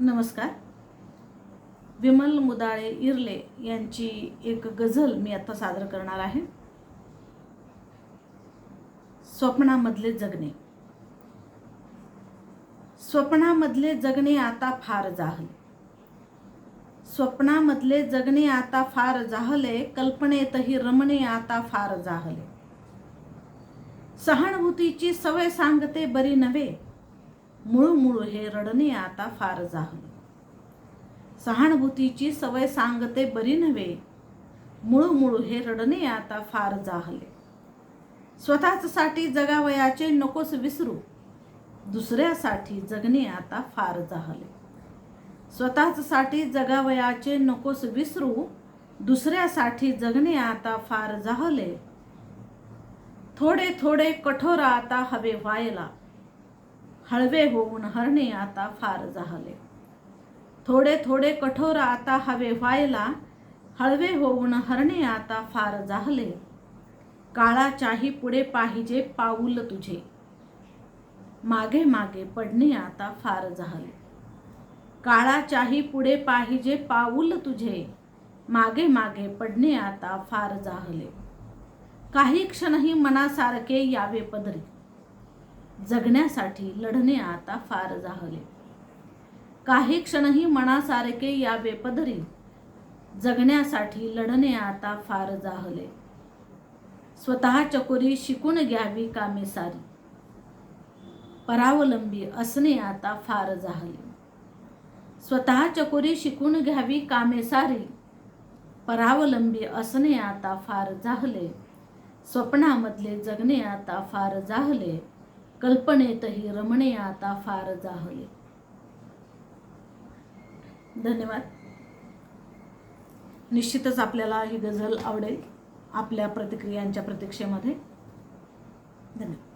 नमस्कार. विमल मुदाळे इरले यांची एक गझल मी आता सादर करणार आहे. स्वप्नामधले जगणे. स्वप्नामधले जगणे आता फार जाहले. स्वप्नामधले जगणे आता फार जाहले कल्पनेतही रमणे आता फार जाहले. सहानुभूतीची सवय सांगते बरी नव्हे मुळू मुळू हे रडणे आता फार जाहले सहानुभूतीची सवय सांगते बरी नव्हे. मुळू मुळू हे रडणे आता फार जाहले. स्वतःच साठी जगावयाचे नकोस विसरू. दुसऱ्यासाठी जगणे आता फार जाहले. स्वतःच साठी जगावयाचे नकोस विसरू. दुसऱ्यासाठी जगणे आता फार जाहले. थोडे थोडे कठोर आता हवे व्हायला. हळवे होऊन हरणे आता फार जाहले थोडे थोडे कठोर आता हवे व्हायला हळवे होऊन हरणे आता फार जाहले काळाच्याही पुढे पाहिजे पाऊल तुझे. मागे मागे पडणे आता फार झाले. काळाच्याही पुढे पाहिजे पाऊल तुझे. मागे मागे पडणे आता फार जाहले काही क्षणही मनासारखे यावे पदरी. जगण्यासाठी लढणे आता फार जाहले काही क्षणही मनासारखे यावे बेपदरी जगण्यासाठी लढणे आता फार जाहले स्वतः चकोरी शिकून घ्यावी कामे सारी परावलंबी असणे आता फार जाहले स्वतः चकोरी शिकून घ्यावी कामे सारी परावलंबी असणे आता फार जाहले स्वप्नामधले जगणे आता फार जाहले कल्पनेतही रमणे आता फार जाहले धन्यवाद. निश्चितच आपल्याला ही गझल आवडेल आपल्या प्रतिक्रियांच्या प्रतीक्षेमध्ये. धन्यवाद.